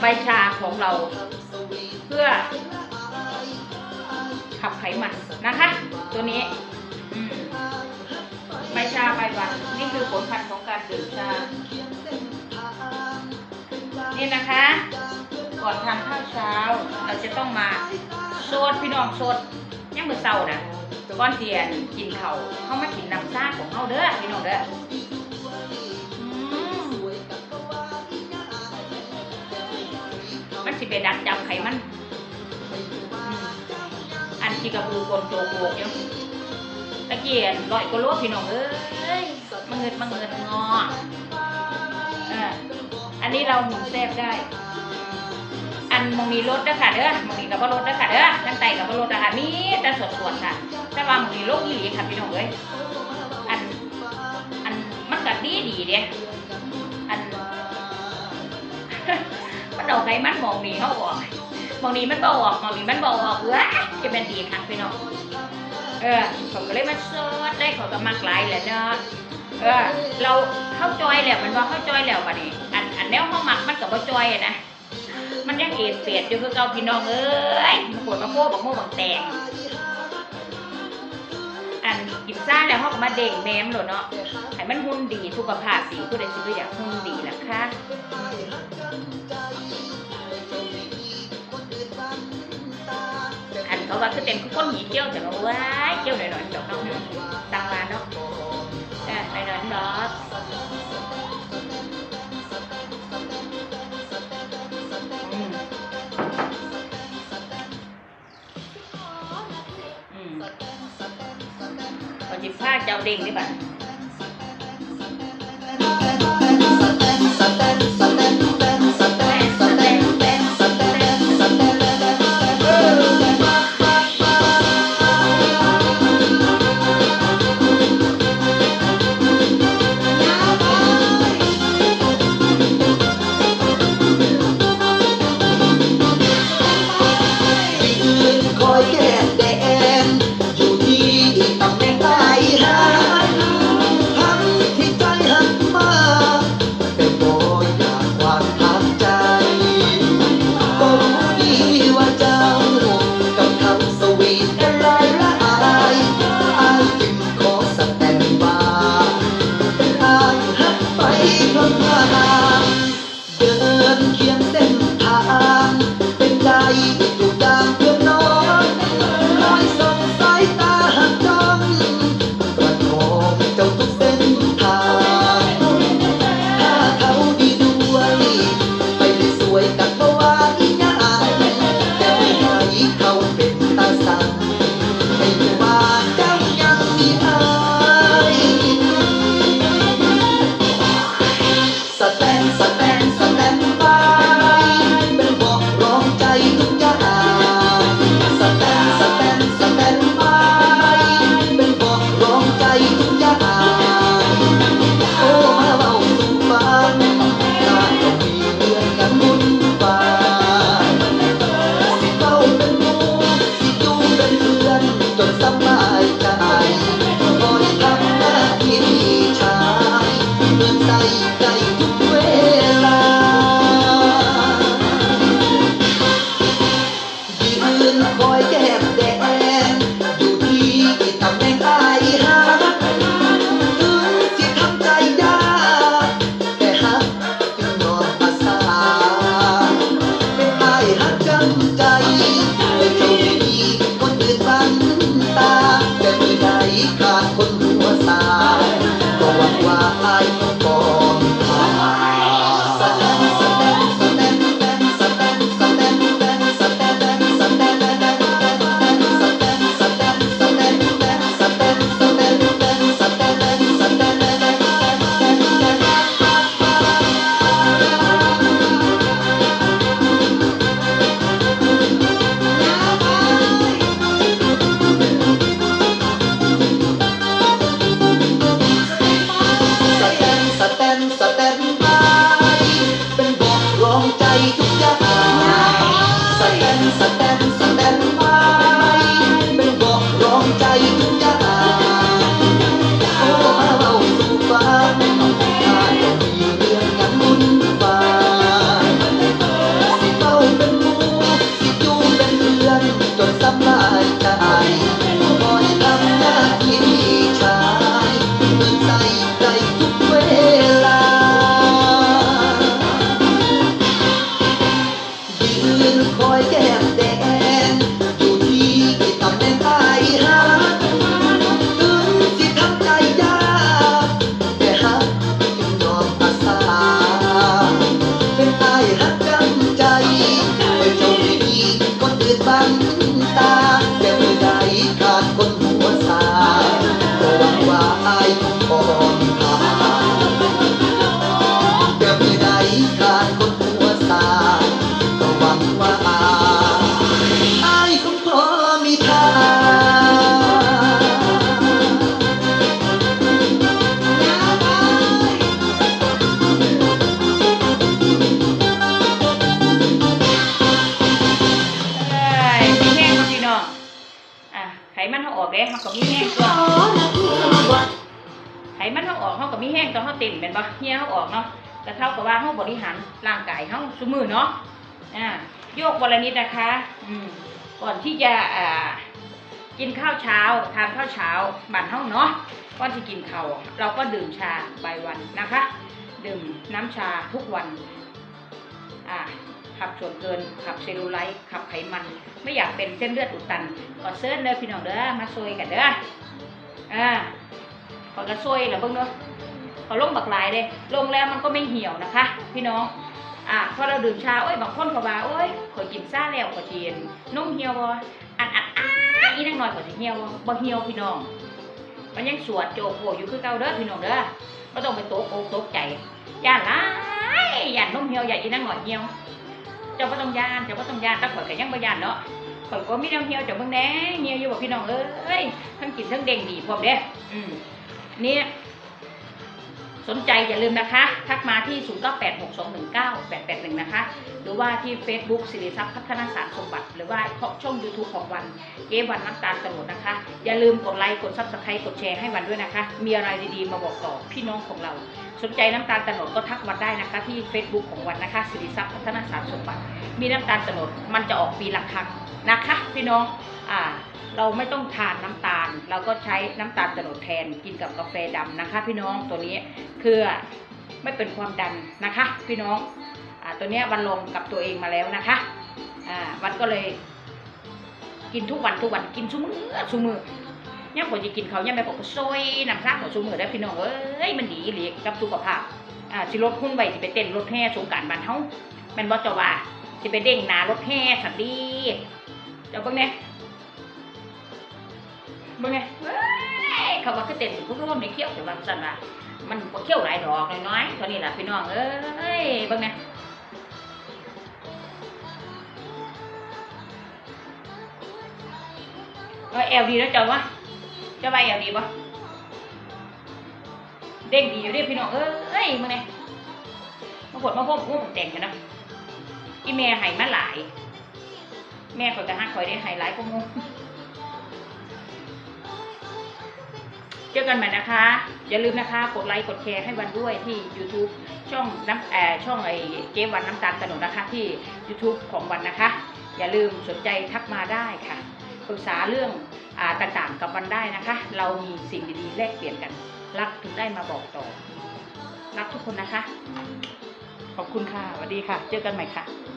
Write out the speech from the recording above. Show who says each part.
Speaker 1: ใบชาของเรา เพื่อ ขับไขมันนะคะ ตัวนี้ใบชาใบวานนี่คือผลพันธุ์ของการดื่มชา นี่นะคะ ก่อนทานข้าวเช้า เราจะต้องมาโซดพี่น้องโซดยังมือเศร้านะก้อนเทียนกินเขาวเขามากินน้ำซ่าของเขาเด้อพี่น้องเด้อ ไปดักจับไขมัน อันที่กระบือกลโจกโบกอยู่ตะเกียนลอยก็รู้พี่น้องเอ้ยมาเงินมาเงินงออันนี้เราหมุนแทรกได้ อันมองมีรถเด้อค่ะเด้อมองมีกับว่ารถเด้อค่ะเด้อทั้งไตกับว่ารถนะคะมีแต่สดสดค่ะ แต่ว่ามองมีโรคอีหลีค่ะพี่น้องเอ้ยอันอันมันก็ดีดีเด้ มันเอาไขมันมองนี่เขาออกมองนี้มันบ่ออกมองนี้มันบ่ออกเอ้ยจะเป็นดีค่ะพี่น้องเออผมก็เลยมาซดได้เขาก็มักหลายแหละเนาะเออเราเข้าจอยแล้วมันว่าเข้าจอยแล้วบัดนี้อันอันแนวเข้ามักมันกับว่าจอยนะมันยังเอ็ดเปียดอยู่คือเก่าพี่น้องเอ้ยมันปวดมาโม่บักโม่บักแตงอันกินซ่าแล้วเขาก็มาเด้งแมมหลดเนาะให้มันหุ่นดีสุขภาพดีผู้ใดสิบ่อยากหุ่นดีล่ะค่ะ ว่าคือเป็นคนหยีเกี้ยวแต่ว่าว้ายเกี้ยวหน่อยๆดอกน้องตังมาเนาะเออหน่อยๆดอกอืมอืมก่อนจิผ้าเจ้าเด้งนี่บัด
Speaker 2: อื่น you มันเขา
Speaker 1: ออกเด้เขาก็มีแห้งตัวไขมันเขาออกเขาก็มีแห้งตอนเขาเต้นเป็นบ่เฮียเขาออกเนาะแต่เท่ากับว่าเขาบริหารร่างกายเขาสมือเนาะอ่าโยกวันละนิดนะคะ อืมก่อนที่จะอ่ากินข้าวเช้าทานข้าวเช้าบันเฮาเนาะก่อนที่กินข้าวเราก็ดื่มชาใบวันนะคะ ดื่มน้ำชาทุกวันอ่า ขับส่วนเกิน ขับเซลลูไลท์ขับไขมัน ไม่อยากเป็นเส้นเลือดอุดตันก็เซิร์นเด้อพี่น้องเด้อมาซวยกันเด้ออ่าขอกระซวยเหรอเบิ่งเด้อขอลงบักลายเด้ลงแล้วมันก็ไม่เหี่ยวนะคะ พี่น้องอ่าพอเราดื่มชาโอ้ยบางคนเขาว่าโอ้ยขอกินซ่าแล้วขอเยกินนมเหี่ยวบ่อันอันอ้าอีนักหน่อยขอสิเหี่ยวบ่เหี่ยวพี่น้องมันยังสวดโจกโผอยู่คือเก่าเด้อพี่น้องเด้อบ่ต้องไปโตกอกตกใจย่านหลายย่านนมเหี่ยวย่าอีนักหน่อยเหี่ยว เจ้าบ่ต้องย่านเจ้าบ่ต้องย่านแต่ข่อยก็ยังบ่ย่านเนาะข่อยก็มีน้ำเหี่ยวเจ้าเบิ่งแน่เหี่ยวอยู่บ่พี่น้องเอ้ยทั้งกินทั้งเด้งดีพร้อมเด้อืมนี่สนใจอย่าลืมนะคะ ทักมาที่ 0986219881 นะคะ หรือว่าที่ Facebook สิริทรัพย์พัฒนาสารสมบัติ หรือว่าช่อง YouTube ของวันเกวันน้ำตาลตะโนดนะคะ อย่าลืมกดไลค์ กดซับสไครต์กดแชร์ให้วันด้วยนะคะ มีอะไรดีๆ มาบอกต่อพี่น้องของเรา สนใจน้ำตาลตนดก็ทักวันได้นะคะ ที่ Facebook ของวันนะคะสิริทรัพย์พัฒนาสารสมบัติ มีน้ำตาลตนดมันจะออกปีละครั้งนะคะ พี่น้องอ่าเราไม่ต้องทานน้ำตาล เราก็ใช้น้ำตาลตนดแทนกินกับกาแฟดำนะคะ พี่น้องตัวนี้คือไม่เป็นความดันนะคะ พี่น้องอ่าตัวนี้วันลงกับตัวเองมาแล้วนะคะอ่าวันก็เลย กินทุกวันทุกวันกินชุ่มือชุ่มมือ เนี่ยผมจะกินเขาวเนี่ยแม่ผมก็ซอยน้ำซากของชุ่มือได้พี่น้องเอ้ยมันดีเลยกับสุขภาพอ่าสิลดหุ้นไว้สิไปเต้นรถแห่สงการบ้านเฮาแม่นบ่เจ้าว่าสิไปเด้งหนารถแห่สัตว์ดีเจ้าเบิ่งแหน่เบิ่งไงเว้ยเขาว่าคือเต้นทุกร่วมในเขี้ยวแต่ว่าสั่นว่ามันบ่เขี้ยวหลายดอกน้อยๆเท่านี้ล่ะพี่น้องเอ้ยเบิ่งไงเออแอลดีแล้วจ้าวะ เจ้าว่าแอลดีปะเด้งดีอยู่เดิพี่น้องเอ้ยมึงไงมาปวดมาพบงูผมแต่งกันนะอีแม่ให้มาหลาย แม่ขอยก็ฮักข่อยได้ให้หลายกว่างูเจอกันใหม่นะคะ อย่าลืมนะคะ กดไลค์กดแชร์ให้วันด้วยที่ YouTube ช่องน้ำแออช่องไอเจ๊วันน้ำตาลตะโนนะคะที่ YouTube ของวันนะคะ อย่าลืมสนใจทักมาได้ค่ะปรึกษาเรื่อง ต่างๆกับมันได้นะคะ เรามีสิ่งดีๆแลกเปลี่ยนกัน รักถึงได้มาบอกต่อ รักทุกคนนะคะ ขอบคุณค่ะสวัสดีค่ะ เจอกันใหม่ค่ะ